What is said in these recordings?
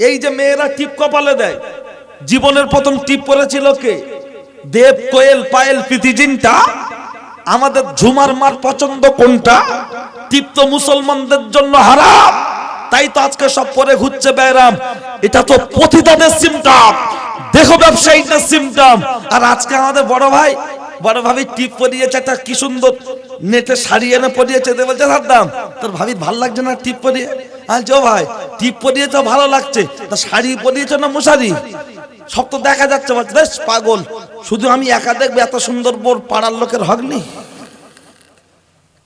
এই যে মেয়েরা টিপ কপালে দেয়, জীবনের প্রথম টিপ পড়েছিল কে? দেব, কোয়েল, পায়েল প্রীতিজিনটা আমাদের ঝুমার মার পছন্দ কোনটা? টিপ তো মুসলমানদের জন্য হারাম, তাই তো আজকে সব পরে ঘুরছে ব্যারাম এটা তো পতিতাদের সিমটম দেহ ব্যবসায়ীদের সিমটম আর আজকে আমাদের বড় ভাই বড় ভাবি টিপ পরিয়েছে একটা কি সুন্দর। নেটে শাড়ি এনে পরিয়েছে বলছে দাম। তোর ভাবি ভালো লাগছে না টিপ পরিয়ে? আজ ভাই, টিপ পরিয়ে তো ভালো লাগছে। তা শাড়ি পরিয়েছে না মশারি? সব তো দেখা যাচ্ছে, বলছে, বেশ, পাগল। শুধু আমি একা দেখবে এত সুন্দর বোর পাড়ার লোকের হক নেই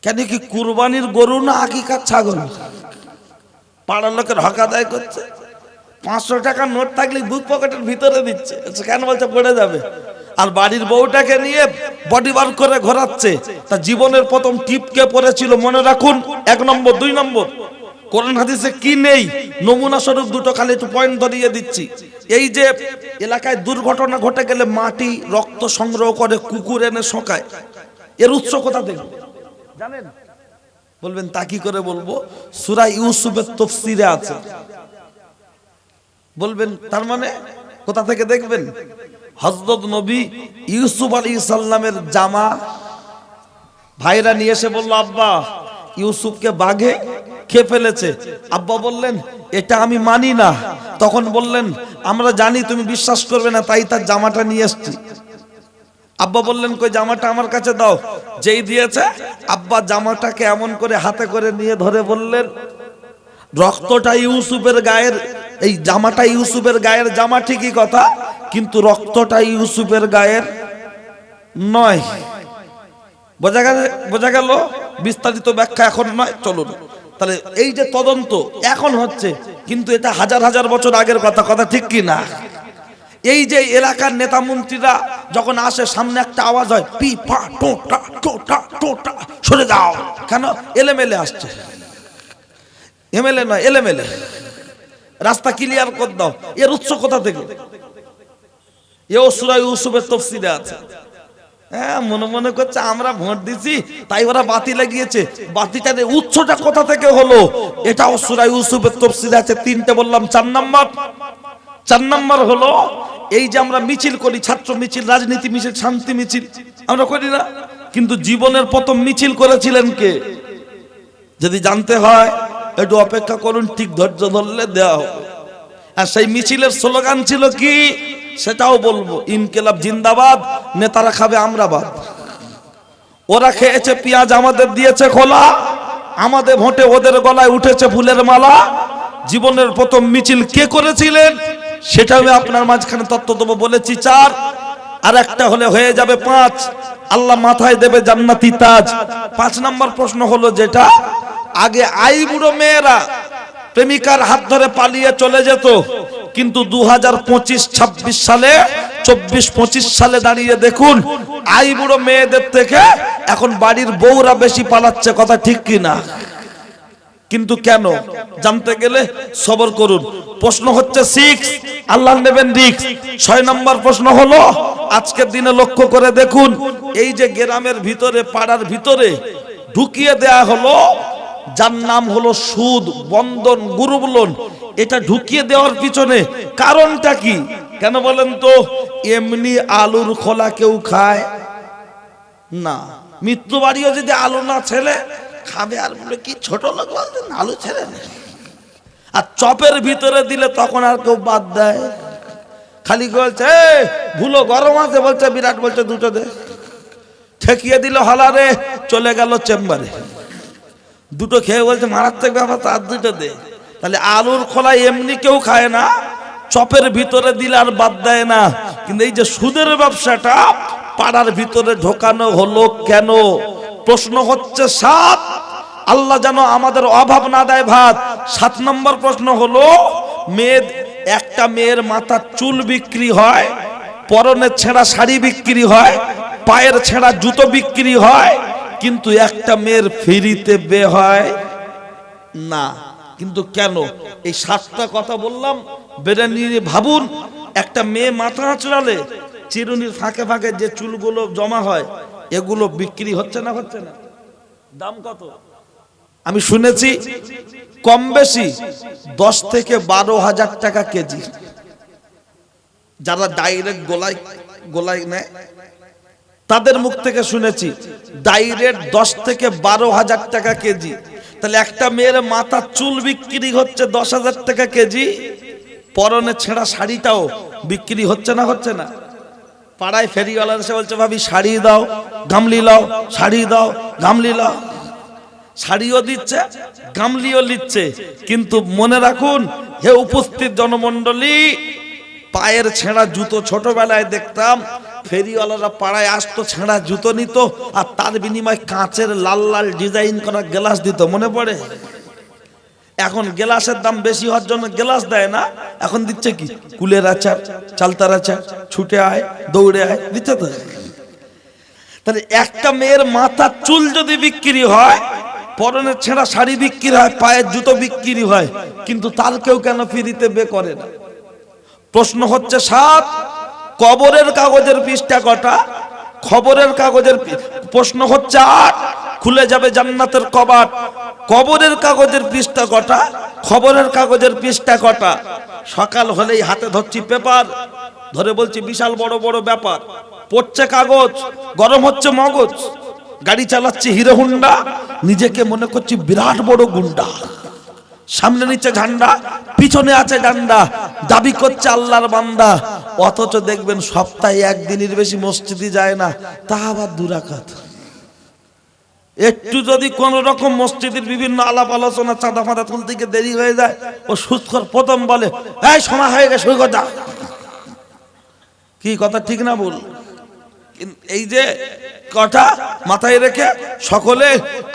কেন কি কুরবানির গরু না আকিকার ছাগল? পাড়ার লোকের হক আদায় করছে। পাঁচশো টাকা নোট থাকলে বুক পকেটের ভিতরে দিচ্ছে। কেন বলছে, পড়ে যাবে? আর বাড়ির বউটাকে নিয়ে বডি বার করে ঘোরাচ্ছে। তা জীবনের প্রথম টিপকে পড়েছিল মনে রাখুন? এক নম্বর, দুই নম্বর। কোরআন হাদিসে কি নেই? নমুনা স্বরূপ দুটো খালি একটু পয়েন্ট ধরিয়ে দিচ্ছি। এই যে এলাকায় দুর্ঘটনা ঘটে গেলে মাটি, রক্ত সংগ্রহ করে, কুকুর এনে শোকায়। এর উৎস কোথা থেকে? জানেন? বলবেন, তা কি করে বলব? সুরা ইউসুফের তফসিরে আছে। বলবেন, তার মানে কোথা থেকে দেখবেন? হজরত নবী ইউসুফ আলী সাল্লামের জামা ভাইরা নিয়ে এসে বলল, আব্বা, ইউসুফকে বাঘে খেয়ে ফেলেছে। আব্বা বললেন, এটা আমি মানি না। তখন বললেন, আমরা জানি তুমি বিশ্বাস করবে না, তাই তার জামাটা নিয়ে এসছি। আব্বা বললেন, কই, জামাটা আমার কাছে দাও। যেই দিয়েছে, আব্বা জামাটাকে এমন করে হাতে করে নিয়ে ধরে বললেন, রক্তটা ইউসুফের গায়ের এই জামাটা ইউসুফের গায়ের জামা ঠিকই কথা, কিন্তু রক্তটা ইউসুফের গায়ের নয়। বোঝা গেল বোঝা গেল? বিস্তারিত ব্যাখ্যা এখন নয়, চলুন। তাহলে এই যে তদন্ত এখন হচ্ছে, কিন্তু এটা হাজার হাজার বছর আগের কথা কথা ঠিক কি না? এই যে এলাকার নেতা মন্ত্রীরা যখন আসে, সামনে একটা আওয়াজ হয়, পি, পা টোটা টোটা টোটা সরে যাও। কেন? এলেমেলে আসছে। এমএলএ নয়, এলেমেলে। রাস্তা ক্লিয়ার করে দাও। এর উৎস কোথা থেকে? এ সুরা ইউসুফের তফসিলে আছে। হ্যাঁ মনে মনে করছে আমরা ভোট দিছি, তাই ওরা বাতি লাগিয়েছে। বাতিটার উৎসটা কোথা থেকে হলো? এটাও সুরা ইউসুফের তফসিলে আছে। তিনটে বললাম, চার নাম্বার। চার নাম্বার হলো, এই যে আমরা মিছিল করি, ছাত্র মিছিল, রাজনীতি মিছিল, শান্তি মিছিল, আমরা করি না। কিন্তু জীবনের প্রথম মিছিল করেছিলেন কে? যদি জানতে হয় একটু অপেক্ষা করুন, ঠিক ধৈর্য ধরলে দেওয়া হবে আর সেই মিছিলের স্লোগান ছিল কি? সেটাও বলব, ইনকেলাব জিন্দাবাদ, নেতারা খাবে আমরাবাদ। ওরা খেয়েছে পেঁয়াজ, আমাদের দিয়েছে খোলা, আমাদের ভোটে ওদের গলায় উঠেছে ফুলের মালা। জীবনের প্রথম মিছিল কে করেছিলেন? সেটা আমি আপনার মাঝখানে তত্ত্ব দেবো বলেছি, চার। আর একটা হলে হয়ে যাবে পাঁচ। আল্লাহ মাথায় দেবে জান্নাতি তাজ। পাঁচ নাম্বার প্রশ্ন হলো যেটা আগে আই বুড়ো মেয়েরা প্রেমিকার হাত ধরে পালিয়ে চলে যেত। কিন্তু দু হাজার পঁচিশ, ছাব্বিশ সালে, চব্বিশ, পঁচিশ সালে দাঁড়িয়ে দেখুন, আই বুড়ো মেয়েদের থেকে এখন বাড়ির বউরা বেশি পালাচ্ছে কথা ঠিক কি না? কিন্তু কেন? জানতে গেলে সবর করুন। প্রশ্ন হচ্ছে সিক্স আল্লাহ নেবেন রিক্স ছয় নম্বর প্রশ্ন হলো আজকের দিনে লক্ষ্য করে দেখুন, এই যে গ্রামের ভিতরে, পাড়ার ভিতরে ঢুকিয়ে দেয়া হলো যার নাম হলো সুদ, বন্ধন গ্রুপ লোন এটা ঢুকিয়ে দেওয়ার পিছনে কারণটা কি? কেন বলেন তো? এমনি আলুর খোলা কেউ খায়? না। মৃত্যু বাড়িও যদি আলু না ছেলে, খাবে আর বলে, কি ছোট লোক বলতেন আলু নে আর চপের ভিতরে দিলে তখন আর কেউ বাদ দেয়। খালি বলছে ভুলো, গরম আছে। বলছে, বিরাট বলছে, দুটো দে। ঠেকিয়ে দিল হলারে, চলে গেল চেম্বারে। দুটো খেয়ে বলছে, মারাত্মক ব্যাপার, তার দুটো দে। তাহলে আলুর খোলা এমনি কেউ খায় না, চপের ভিতরে দিলে আর বাদ দেয় না। কিন্তু এই যে সুদের ব্যবসাটা, পাড়ার ভিতরে ঢোকানো হলো কেন? প্রশ্ন হচ্ছে সাত। আল্লাহ যেন আমাদের অভাব না দেয় ভাত। সাত নম্বর প্রশ্ন হলো মেয়ে একটা মেয়ের মাথার চুল বিক্রি হয় পরনের ছেঁড়া শাড়ি বিক্রি হয়, পায়ের ছেঁড়া জুতো বিক্রি হয় কিন্তু একটা মেয়ের ফ্রিতে বে হয়? না। কিন্তু কেন? এই সাতটা কথা বললাম, বেড়ে নিয়ে ভাবুন, একটা মেয়ে মাথা আঁচড়ালে চিরুনির ফাঁকে ফাঁকে যে চুলগুলো জমা হয়, এগুলো বিক্রি হচ্ছে না হচ্ছে না? দাম কত? আমি শুনেছি কম বেশি দশ থেকে বারো হাজার টাকা কেজি। যারা ডাইরেক্ট গোলায় গোলায় নেয় তাদের মুখ থেকে শুনেছি, ডাইরেক্ট দশ থেকে বারো হাজার টাকা কেজি। তাহলে একটা মেয়ের মাথা চুল বিক্রি হচ্ছে দশ হাজার টাকা কেজি, পরনে ছেঁড়া শাড়িটাও বিক্রি হচ্ছে না হচ্ছে না। পাড়ায় ফেরিওয়ালা এসে বলছে, ভাবি, শাড়ি দাও, গামলি লাও, শাড়ি দাও, গামলি লাও। শাড়িও দিচ্ছে, গামলিও নিচ্ছে, কিন্তু মনে রাখুন, হে উপস্থিত জনমণ্ডলী, পায়ের ছেঁড়া জুতো ছোটবেলায় দেখতাম ফেরিওয়ালারা পাড়ায় আসতো, ছেঁড়া জুতো নিত, আর তার বিনিময়ে কাঁচের লাল লাল ডিজাইন করা গ্লাস দিত, মনে পড়ে? এখন গ্লাসের দাম বেশি হওয়ার জন্য গ্লাস দেয় না, এখন দিচ্ছে কি? কুলের আচার, চালতার আচার, ছুটে আয়, দৌড়ে আয়, দিচ্ছে তো। তাহলে একটা মেয়ের মাথার চুল যদি বিক্রি হয়, পরনের ছেঁড়া শাড়ি বিক্রি হয়, পায়ের জুতো বিক্রি হয়, কিন্তু তার কেউ কেন ফ্রিতে বে করে না? প্রশ্ন হচ্ছে সাত কবরের কাগজের পৃষ্ঠা কটা? খবরের কাগজের প্রশ্ন হচ্ছে আট। খুলে যাবে জান্নাতের কবাট। কবরের কাগজের পৃষ্ঠা কটা? খবরের কাগজের পৃষ্ঠা কটা? সকাল হলেই হাতে ধরছি পেপার। ধরে বলছি বিশাল বড় বড় ব্যাপার। পড়ছে কাগজ, গরম হচ্ছে মগজ। গাড়ি চালাচ্ছি হিরো হুন্ডা। নিজেকে মনে করছি বিরাট বড় গুন্ডা। সামনে নিচে ঝান্ডা, পিছনে আছে ডান্ডা, দাবি করছে আল্লাহর বান্দা। অথচ দেখবেন সপ্তাহে একদিনের বেশি মসজিদে যায় না, তা আবার দুরাকাত। একটু যদি কোন রকম মসজিদের বিভিন্ন আলাপ আলোচনা চাঁদা ফাঁদা তুলতে গিয়ে দেরি হয়ে যায়, ও সুস্থর প্রথম বলে, এই সময় হয়ে গেছে কি কথা, ঠিক না বল এই যে কটা মাথায় রেখে সকলে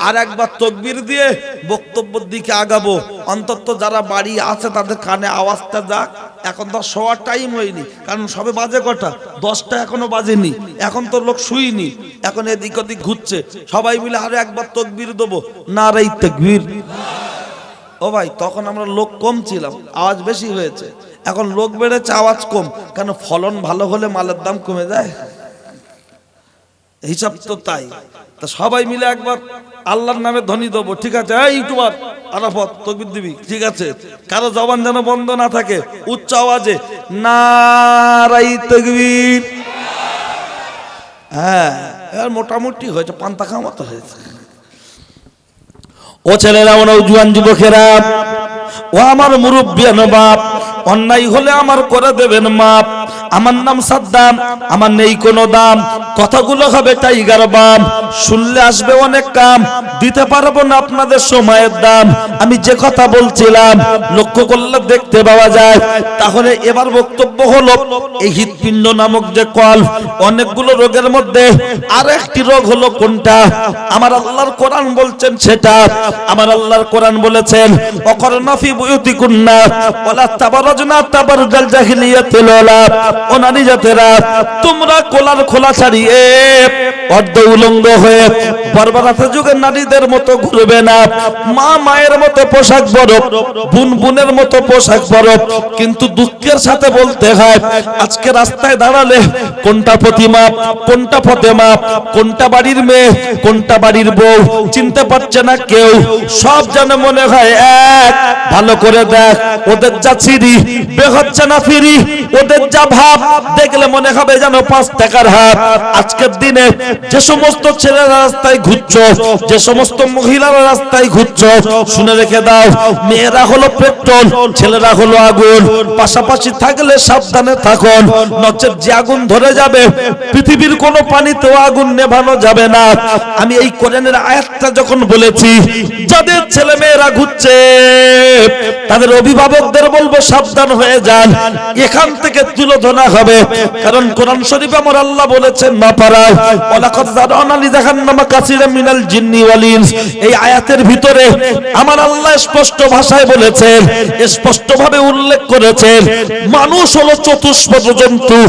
আর একবার তকবির দিয়ে বক্তব্যের দিকে আগাবো। অন্তত যারা বাড়ি আছে তাদের কানে আওয়াজটা যাক। এখন তো শোয়ার টাইম হয়নি, কারণ সবে বাজে কটা? দশটা এখনও বাজেনি, এখন তো লোক শুইনি, এখন এদিক ওদিক ঘুরছে। সবাই মিলে আরও একবার তকবির দেবো। না রে তকবির। ও ভাই, তখন আমরা লোক কম ছিলাম, আওয়াজ বেশি হয়েছে। এখন লোক বেড়েছে, আওয়াজ কম। কেন ফলন ভালো হলে মালের দাম কমে যায়? হিসাব তো তাই। তা সবাই মিলে একবার আল্লাহর নামে ধনী দেবো। ঠিক আছে? এই ইউটিউবার আরাফত, তকবির দিবি। ঠিক আছে? কারও জবান যেন বন্ধ না থাকে, উচ্চ আওয়াজে, নারাই তকবির। হ্যাঁ এবার মোটামুটি হয়েছে, পান্তা খাওয়া মতো হয়েছে। ও ছেলেরা, ও নৌজুয়ান যুবকেরা, ও আমার মুরব্বিয়ান বাপ অন্যায় হলে আমার করে দেবেন মাপ। আমার নাম সাদ্দাম, আমার নেই কোনো দাম। কথাগুলো হবে টাইগার বাম। শুনলে আসবে অনেক কাম। দিতে পারব না আপনাদের সময়ের দাম। আমি যে কথা বলছিলাম, লক্ষ্য করলে দেখতে পাওয়া যায়। তাহলে এবার বক্তব্য হলো এই হৃৎপিণ্ড নামক যে কল, অনেকগুলো রোগের মধ্যে আর একটি রোগ হলো কোনটা? আমার আল্লাহর কোরআন বলছেন সেটা। আমার আল্লাহর কোরআন বলেছেন অকরনা ফি বুয়ুতিকুন্না ওয়ালা তাবারাজনা তাবারুজাল জাহিলিয়াতিল ওলা। ও জাতেরা, তোমরা কোলার খোলা ছাড়িয়ে অর্ধ উলঙ্গ হয়ে বর্বরাতে যুগের নারীদের মতো ঘুরবে না। মা মায়ের মতো পোশাক বরফ বুন বুনের মতো পোশাক বরফ। কিন্তু দুঃখের সাথে বলতে হয়, আজকে রাস্তায় দাঁড়ালে কোনটা প্রতিমা, কোনটা ফতেমা, কোনটা বাড়ির মেয়ে, কোনটা বাড়ির বউ, চিনতে পারছে না কেউ। সব যেন মনে হয় এক। ভালো করে দেখ, ওদের যা চিরি বে হচ্ছে না ফিরি, ওদের যা ভাব দেখলে মনে হবে যেন পাঁচ টাকার হাত আজকের দিনে যে সমস্ত ছেলেরা রাস্তায় ঘুরছ, যে সমস্ত মহিলারা রাস্তায় ঘুরছ, শুনে রেখে দাও, মেয়েরা হলো পেট্রোল, ছেলেরা হলো আগুন। পাশাপাশি থাকলে সাবধানে থাকুন। নচেত যে আগুন ধরে যাবে, পৃথিবীর কোনো পানিতেও আগুন নেভানো যাবে না। আমি এই কোরআনের আয়াতটা যখন বলেছি, যাদের ছেলে মেয়েরা ঘুরছে, তাদের অভিভাবকদের বলব সাবধান হয়ে যান। এখান থেকে তুলে ধরা। হবে। কারণ কোরআন শরীফ আমার আল্লাহ বলেছেন না পারা ওয়ালাকাদ যারানা লিজাহান্নামা কাসীরাম মিনাল জিন্নি ওয়াল ইনস। এই আয়াতের ভিতরে আমার আল্লাহ স্পষ্ট ভাষায় বলেছেন স্পষ্ট ভাবে উল্লেখ করেছেন, মানুষ হলো চতুষ্পদ জন্তু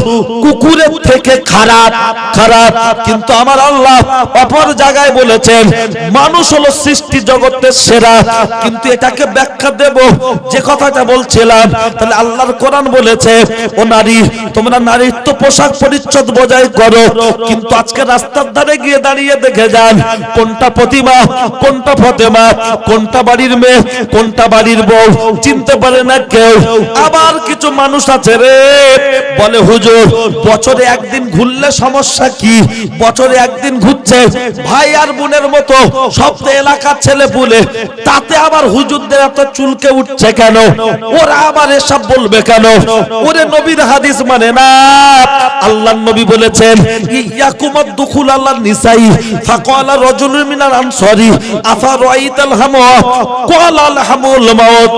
কুকুরের থেকে খারাপ খারাপ। কিন্তু আমার আল্লাহ অপর জায়গায় বলেছেন, মানুষ হলো সৃষ্টি জগতের সেরা। কিন্তু এটাকে ব্যাখ্যা দেব, যে কথাটা বলছিলাম, তাহলে আল্লাহর কোরআন বলেছে, ও নারী তোমরা নারীত্ব পোশাক পরিচ্ছদ বজায় করো, কিন্তু আজকে রাস্তার ধারে গিয়ে দাঁড়িয়ে দেখে যান, কোনটা প্রতিমা, কোনটা ফতেমা কোনটা বাড়ির মেয়ে, কোনটা বাড়ির বউ, চিনতে পারে না কেউ। আবার কিছু মানুষ আছে রে, বলে, হুজুর, বছরে একদিন ঘুরলে সমস্যা কি? বছরে একদিন ঘুরছে, ভাই আর বোনের মতো সব এলাকার ছেলে বলে তাতে আবার হুজুরদের এত চুলকে উঠছে কেন? ওরা আবার এসব বলবে কেন? ওরে নবীর হাদিস মানে না? আল্লাহ নবী বলেছেন ইয়াকুমাদ দুখুল আল্লাহ নিসাই, ফাকালা রাজুলুন মিনাল আনসারি, আফা রাইতাল হামা, ক্বালা আল হামুল মাউত।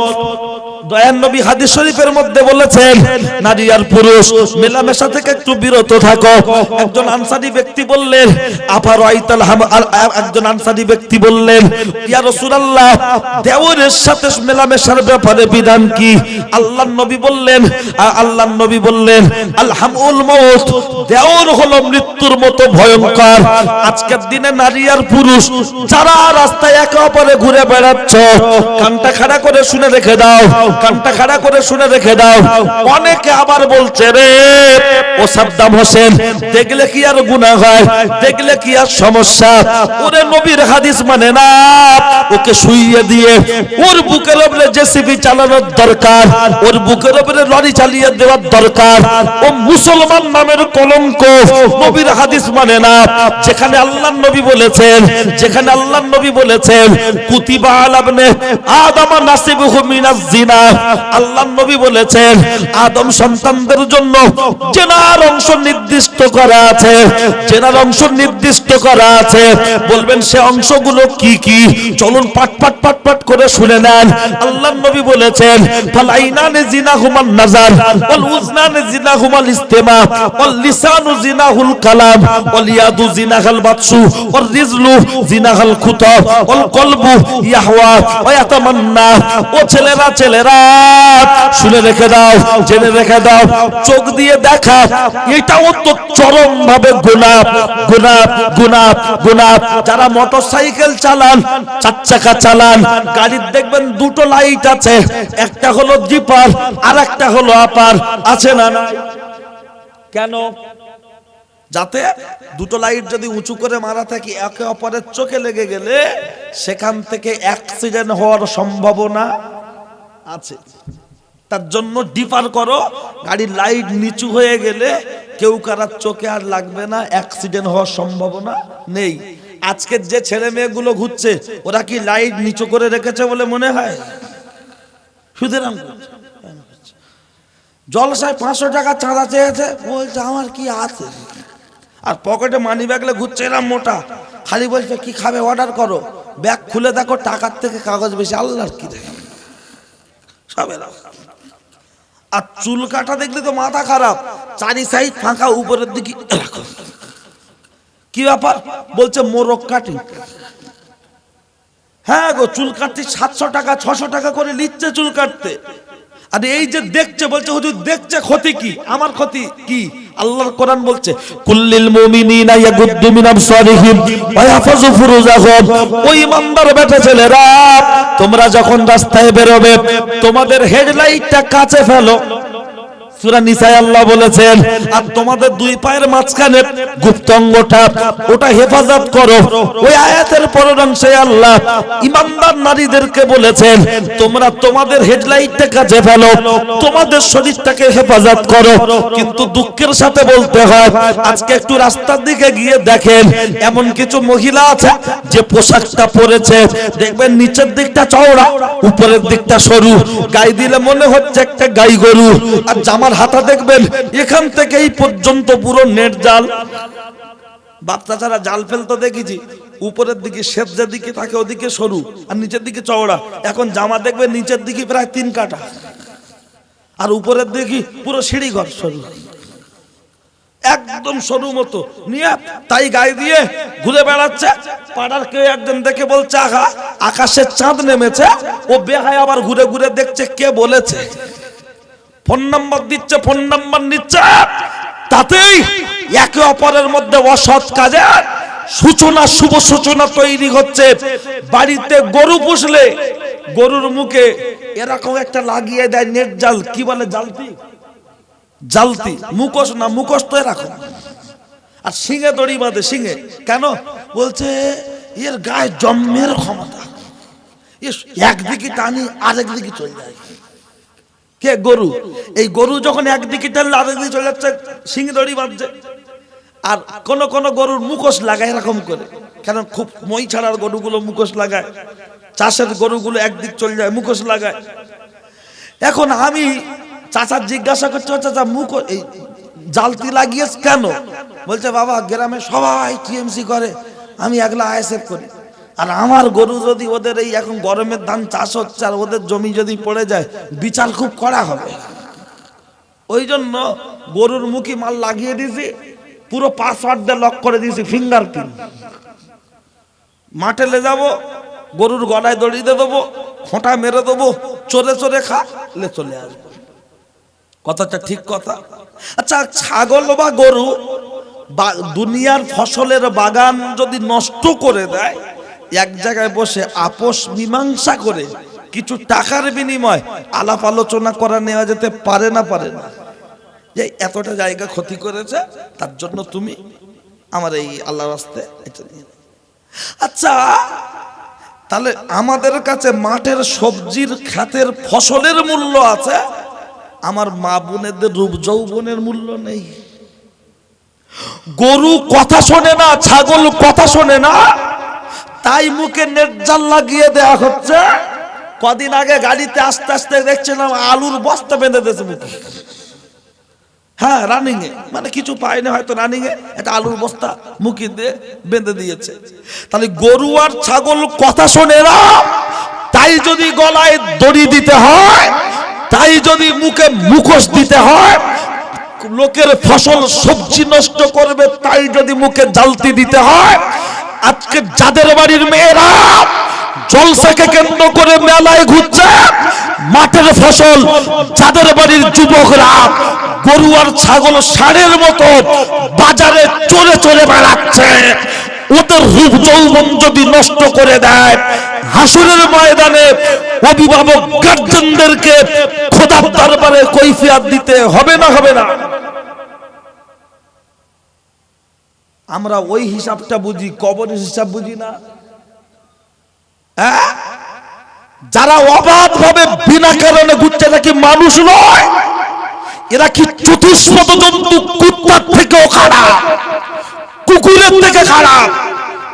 দয়ান নবী হাদিস শরীফের মধ্যে বলেছেন, নারী আর পুরুষ, মেলামেশা থেকে একটু বিরত থাকো। একজন আনসারী ব্যক্তি বললেন আফার আইতাল হাম আর- একজন আনসারী ব্যক্তি বললেন, ইয়া রাসূলুল্লাহ, দেওরের সাথে মেলামেশার ব্যাপারে বিধান কি? আল্লাহর নবী বললেন আল্লাহর নবী বললেন আলহামুল মউত দেওর হলো মৃত্যুর মতো ভয়ঙ্কর। আজকের দিনে নারী আর পুরুষ যারা রাস্তায় একে অপরে ঘুরে বেড়াচ্ছ, কানটা খাড়া করে শুনে রেখে দাও। কানটা খাড়া করে শুনে রেখে দাও। অনেকে আবার বলছে, রে ও সাদ্দাম হোসেন, দেখলে কি আর গুনাহ হয়? দেখলে কি আর সমস্যা? ওরে নবীর হাদিস মানে না, ওকে শুইয়ে দিয়ে ওর বুকের উপরে জেসিবি চালানোর দরকার, ওর বুকের উপরে লরি চালিয়ে দেওয়ার দরকার। ও মুসলমান নামের কলঙ্ক, নবীর হাদিস মানে না। যেখানে আল্লাহ নবী বলেছেন, যেখানে আল্লাহ নবী বলেছেন, কুতিবা আলাবনে আদম নাসিবুহু মিনাজ জিনা আল্লাহ নবী বলেছেন, আদম সন্তানদের জন্য জেনার অংশ নির্দিষ্ট করা আছে জেনার অংশ নির্দিষ্ট করা আছে। বলবেন, সে অংশগুলো কি কি? চলুন পাট পাট পাট পাট করে শুনে নেন। আল্লাহ নবী বলেছেন ফালাইনানে জিনাহুমান নাজার, ওয়াল উজনানে জিনাহুমাল ইস্তেমা, ওয়াল লিসানু জিনাহুল কালাম, ওয়াল ইয়াদু জিনাহাল বাতসু ওয়াল রিজলু জিনাহাল খুতাব ওয়াল কলবু ইয়াহওয়া, ওয়া ইয়াতামান্না। ও ছেলেরা ছেলেরা শুনে রেখে দাও, জেনে রেখে দাও, চোখ দিয়ে দেখা। এটাও তো চরম ভাবে গুনাহ গুনাহ গুনাহ গুনাহ যারা মোটরসাইকেল চালান চার চাকা চালান, গাড়ির দেখবেন দুটো লাইট আছে। একটা হলো জিপার আর একটা হলো আপার। আছে না কেন? যাতে দুটো লাইট যদি উঁচু করে মারা থাকে, একে অপরের চোখে লেগে গেলে সেখান থেকে অ্যাক্সিডেন্ট হওয়ার সম্ভাবনা আছে। তার জন্য ডিপার করো, গাড়ির লাইট নিচু হয়ে গেলে কেউ কারার চোখে আর লাগবে না, অ্যাক্সিডেন্ট হওয়ার সম্ভাবনা নেই। আজকের যে ছেলে মেয়েগুলো ঘুরছে, ওরা কি লাইট নিচু করে রেখেছে বলে মনে হয়? সুতরাং জলসায় পাঁচশো টাকা চাঁদা চেয়েছে, বলছে, আমার কি আছে? আর পকেটে মানি ব্যাগলে ঘুরছে এরম মোটা। খালি বলছে, কি খাবে? অর্ডার করো। ব্যাগ খুলে দেখো, টাকার থেকে কাগজ বেশি, আল্লাহর কি দেখে? সব না। আর চুল কাটা দেখলে তো মাথা খারাপ। চারি সাইড ফাঁকা, উপরের দিকে কি ব্যাপার? বলছে, মোরগ কাটি। হ্যাঁ গো, চুল কাটতে সাতশো টাকা, ছশো টাকা করে নিচ্ছে চুল কাটতে। আর এই যে দেখছে, বলছে, হুজুর, দেখছে ক্ষতি কি? আমার ক্ষতি কি? আল্লাহর কোরআন বলছে, কুল্লিল মুমিনিনা ইয়াগুদ্দু মিন আবসারিহিম ওয়া ইয়াহফাজু ফুরুজাহুম। ও ইমানদার বেটা ছেলেরা, তোমরা যখন রাস্তায় বেরোবে, তোমাদের হেডলাইটটা কাছে ফেলো। হেফাজত করো। কিন্তু দুঃখের সাথে বলতে হয়, আজকে একটু রাস্তার দিকে গিয়ে দেখেন, এমন কিছু মহিলা আছে যে পোশাকটা পরেছে। দেখবেন নিচের দিকটা চওড়া, উপরের দিকটা সরু। গায়ে দিলে মনে হচ্ছে একটা গাই গরু, আর জামার হাতা দেখবেন, এখান থেকে এই পর্যন্ত পুরো নেট জাল। বাচ্চা ছাড়া জাল ফেলতে দেখেছি, উপরের দিকে সেবজের দিকে থাকে ওদিকে সরু, আর নিচের দিকে চওড়া। এখন জামা দেখবে নিচের দিকে প্রায় তিন কাটা আর উপরের দিকে পুরো সিঁড়ি ঘর সরু। একদম সরু মতো। নিয়ে তাই গায়ে দিয়ে ঘুরে বেড়াচ্ছে। পাড়ার কেউ একজন দেখে বলছে, আহা আকাশে চাঁদ নেমেছে। ও বেহায় আবার ঘুরে ঘুরে দেখছে, কে বলেছে? ফোন নাম্বার দিচ্ছে, ফোন নাম্বার নিচ্ছে। তাতেই একে অপরের মধ্যে অসৎ কাজে সূচনা, শুভ সূচনা তৈরি হচ্ছে। বাড়িতে গরু পুষলে গরুর মুখে এরকম একটা লাগিয়ে দেয় নেট জাল। কি বলে জালতি? জালতি। মুখোশ না, মুখোশ তো এরকম। আর সিংহে দড়ি বাঁধে সিংহে কেন? বলছে, এর গায়ে জন্মের ক্ষমতা। একদিকে টানি আরেক দিকে চলে যায়। কে গরু? এই গরু যখন একদিকে টানলে আরেক দিকে চলে যাচ্ছে সিং দড়ি বাঁধছে। আর কোন কোন গরুর মুখোশ লাগায় এরকম করে। কেন? খুব মই ছাড়ার গরুগুলো মুখোশ লাগায়। চাষের গরুগুলো একদিক চলে যায়, মুখোশ লাগায়। এখন আমি চাচার জিজ্ঞাসা করতে চাচা, মুখ এই জালতি লাগিয়েছ কেন? বলছে, বাবা গ্রামে সবাই টিএমসি করে, আমি একলা আইএসএফ করি। আর আমার গরু যদি ওদের এই এখন গরমের ধান চাষ হচ্ছে আর ওদের জমি যদি পড়ে যায়, বিচার খুব করা হবে। ওই জন্য গরুর মুখী মাল লাগিয়ে দিয়েছি, পুরো পাসওয়ার্ড দিয়ে লক করে দিয়েছি ফিঙ্গারপ্রিন্ট মাঠে লে যাব, গরুর গলায় দড়ি দিয়ে দেবো, খোঁটা মেরে দেবো, চোরে চোরে খা, লে চলে আসব। কথাটা ঠিক কথা। আচ্ছা ছাগল বা গরু দুনিয়ার ফসলের বাগান যদি নষ্ট করে দেয় এক জায়গায় বসে আপোষ মীমাংসা করে কিছু টাকার বিনিময় আলাপ আলোচনা করা নেওয়া যেতে পারে না পারে না। যে এতটা জায়গা ক্ষতি করেছে, তার জন্য তুমি আমার এই আল্লাহ রাস্তে। আচ্ছা তাহলে আমাদের কাছে মাঠের সবজির খাতের ফসলের মূল্য আছে, আমার মা বোনেদের রূপ যৌবনের মূল্য নেই। গরু কথা শোনে না, ছাগল কথা শোনে না। তাই মুখে নেট জাল লাগিয়ে দেয়া হচ্ছে। কদিন আগে গাড়িতে আস্তে আস্তে দেখছিলাম আলুর বস্তা বেঁধে দিয়েছে মুখে। হ্যাঁ রানিং এ। মানে কিছু পায়নি হয়তো রানিং এ। একটা আলুর বস্তা মুখে দিয়ে বেঁধে দিয়েছে। তাহলে গরু আর ছাগল কথা শোনে না। তাই যদি গলায় দড়ি দিতে হয়, তাই যদি মুখে মুখোশ দিতে হয়, লোকের ফসল সবজি নষ্ট করবে, তাই যদি মুখে জালতি দিতে হয় আজকে যাদের বাড়ির মেয়েরা জলসাকে কেন্দ্র করে মেলায় ঘুরছে, মাঠের ফসল, যাদের বাড়ির যুবকরা গরু আর ছাগল ষাঁড়ের মতো বাজারে চড়ে চড়ে বেড়াচ্ছে। ওদের রূপ যৌবন যদি নষ্ট করে দেয়, হাসুরের ময়দানে অভিভাবক গার্জেনদেরকে খোদার দরবারে কৈফিয়াত দিতে হবে না হবে না। আমরা ওই হিসাবটা বুঝি, কবরের হিসাব বুঝি না? হ্যাঁ? যারা অবাধ ভাবে বিনা কারণে ঘুরছে নাকি মানুষ নয়? এরা কি চতুষ্পদ জন্তু কুত্তার থেকেও খারাপ? কুকুরের থেকে খারাপ?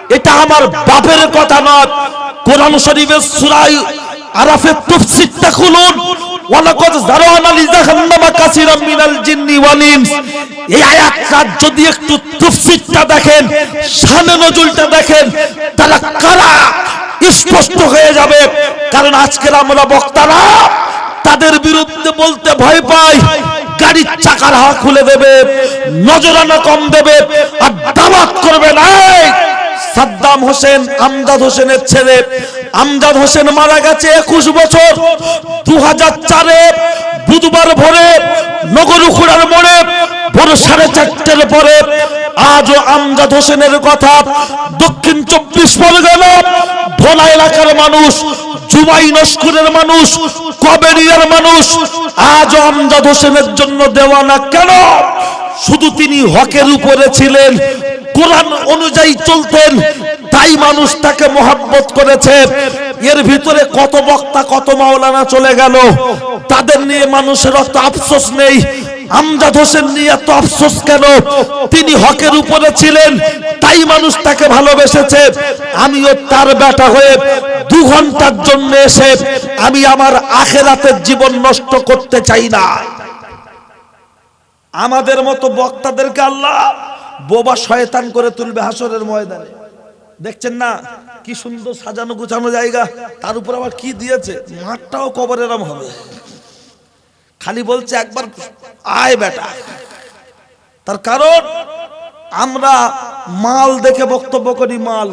এটা আমার বাপের কথা নয়। কোরআন শরীফের সুরাই আরাফের তফসিরটা খুলুন ওয়ালাকাদ যারানা লিজাহান্নামা কাসীরাম মিনাল জিন্নি ওয়াল ইনস। এই আয়াতটা যদি একটু তফসিরটা দেখেন শানে নজুলটা দেখেন তারা কারা স্পষ্ট হয়ে যাবে। কারণ আজকের আমরা বক্তারা তাদের বিরুদ্ধে বলতে ভয় পাই, গাড়ির চাকার হাওয়া খুলে দেবে, নজরানা কম দেবে, আর দাবাত করবে না। সাদ্দাম হোসেন আমজাদ হোসেনের ছেলে আমজাদ হোসেন মারা গেছে একুশ বছর। দু হাজার চারে বুধবার ভোরে নগরুখুড়ার মোড়ে ভোর সাড়ে চারটের পরে আজও আমজাদ হোসেনের কথা দক্ষিণ চব্বিশ পরগনা ভোলা এলাকার মানুষ জুবাই নস্করের মানুষ, কবেরিয়ার মানুষ, আজও আমজাদ হোসেনের জন্য দেওয়ানা কেন? শুধু তিনি হকের উপরে ছিলেন কোরআন অনুযায়ী চলতেন, তাই মানুষ তাকে মহাব্বত করেছে। এর ভিতরে কত বক্তা, কত মাওলানা চলে গেল। তাদের নিয়ে মানুষের অত আফসোস নেই। আমজাদ হোসেন নিয়ে এত আফসোস কেন? তিনি হকের উপরে ছিলেন, তাই মানুষ তাকে ভালোবেসেছে। আমিও তার বেটা হয়ে দু ঘণ্টার জন্য এসে আমি আমার আখেরাতের জীবন নষ্ট করতে চাই না। আমাদের মতো বক্তাদেরকে আল্লাহ বোবা শয়তান করে তুলবে হাসরের ময়দানে। দেখছেন না? কি সুন্দর সাজানো গুছানো জায়গা। তার উপর আবার কি দিয়েছে? মাঠটাও কবরেরম হবে। খালি বলছে, একবার আয় বেটা। তার কারণ, আমরা মাল দেখে বক্তব্য করি, মাল।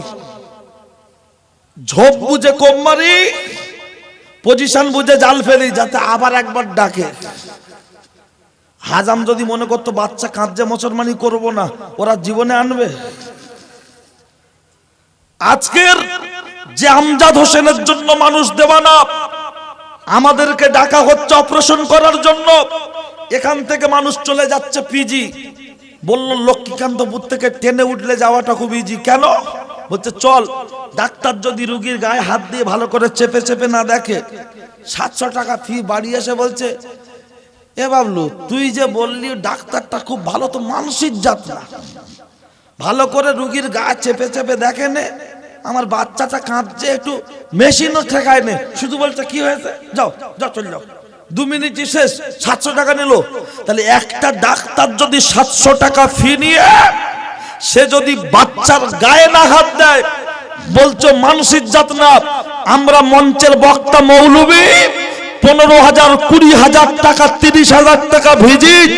ঝোপ বুঝে কম মারি পজিশন বুঝে জাল ফেলি, যাতে আবার একবার ডাকে। হাজাম যদি মনে করতো বাচ্চা কাঁদছে মুসলমানি করব না, ওরা জীবনে আনবে। আজকের যে আমজাদ হোসেনের জন্য মানুষ দেওয়ানা, আমাদেরকে ডাকা হচ্ছে অপারেশন করার জন্য। এখান থেকে মানুষ চলে যাচ্ছে পিজি বলল, লক্ষ্মীকান্তপুর থেকে ট্রেনে উঠলে যাওয়াটা খুব ইজি কেন? বলছে, চল, ডাক্তার যদি রুগীর গায়ে হাত দিয়ে ভালো করে চেপে চেপে না দেখে, সাতশো টাকা ফি বাড়ি এসে বলছে এ বাবলু, তুই যে বললি ডাক্তারটা খুব ভালো, তো মানসিক না। ভালো করে রুগীর গা চেপে চেপে দেখে নে। আমার বাচ্চাটা কাঁদছে, একটু মেশিনও ঠেকায় নে। শুধু বলছে, কি হয়েছে? যাও যাও, চলে যাও। দু মিনিট শেষ, সাতশো টাকা নিল। তাহলে একটা ডাক্তার যদি সাতশো টাকা ফি নিয়ে, সে যদি বাচ্চার গায়ে না হাত দেয়, বলছো মানসিক জাত না। আমরা মঞ্চের বক্তা মৌলবী। পনেরো হাজার, কুড়ি হাজার টাকা, তিরিশ হাজার টাকা ভিজিট।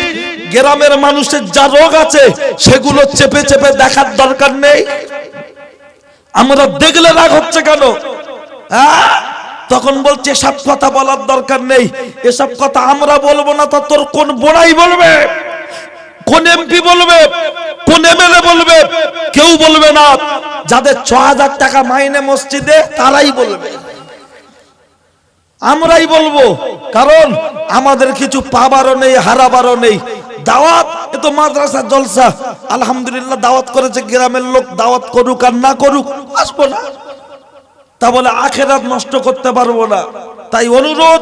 গ্রামের মানুষের যা রোগ আছে, সেগুলো চেপে চেপে দেখার দরকার নেই। আমরা দেখলে রাগ হচ্ছে কেন? হ্যাঁ? তখন বলছে, এসব কথা বলার দরকার নেই। এসব কথা আমরা বলব না তো তোর কোন বোনাই বলবে? কোন এমপি বলবে? কোন এমএলএ বলবে? কেউ বলবে না। যাদের ছ হাজার টাকা মাইনে মসজিদে, তারাই বলবে। আমরাই বলব, কারণ আমাদের কিছু পাবারও নেই, হারাবারও নেই। দাওয়াত, এ তো মাদ্রাসা জলসা। আলহামদুলিল্লাহ দাওয়াত করেছে গ্রামের লোক, দাওয়াত করুক আর না করুক, আসব না। তা বলে আখেরাত নষ্ট করতে পারব না। তাই অনুরোধ,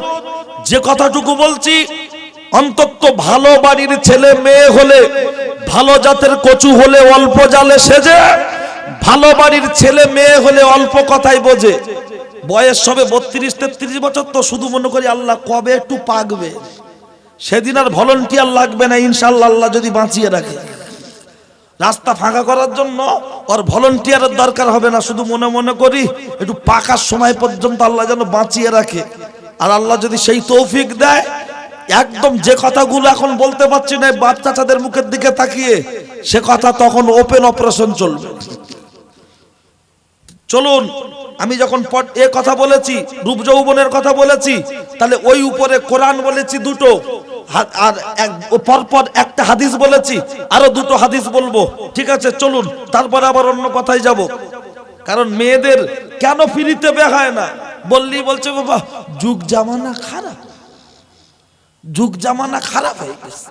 যে কথাটুকু বলছি, অন্তত ভালো বাড়ির ছেলে মেয়ে হলে, ভালো জাতের কচু হলে অল্প জালে সেজে, ভালো বাড়ির ছেলে মেয়ে হলে অল্প কথাই বোঝে। বয়স সবে বত্রিশ, তেত্রিশ বছর, তো শুধু মনে করি আল্লাহ কবে একটু পাকবে। সেদিন আর ভলেন্টিয়ার লাগবে না ইনশাল্লাহ আল্লাহ যদি বাঁচিয়ে রাখে। রাস্তা ফাঁকা করার জন্য ওর ভলেন্টিয়ারের দরকার হবে না, শুধু মনে মনে করি একটু পাকার সময় পর্যন্ত আল্লাহ যেন বাঁচিয়ে রাখে। আর আল্লাহ যদি সেই তৌফিক দেয়, একদম যে কথাগুলো এখন বলতে পারছি না বাপ চাচাদের মুখের দিকে তাকিয়ে, সে কথা তখন ওপেন অপারেশন চলবে। চলুন আমি যখন এ কথা বলেছি, রূপ যৌবনের কথা বলেছি, তাহলে ওই উপরে কোরআন বলেছি দুটো আর পরপর একটা হাদিস বলেছি, আরও দুটো হাদিস বলব। ঠিক আছে, চলুন, তারপরে আবার অন্য কথায় যাব। কারণ মেয়েদের কেন ফিরিতে বেহায় না? বললি বলছে, বাবা, যুগ জামানা খারাপ। যুগ জামানা খারাপ হয়ে গেছে।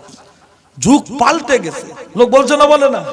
যুগ পাল্টে গেছে। লোক বলছে, না, বলে না।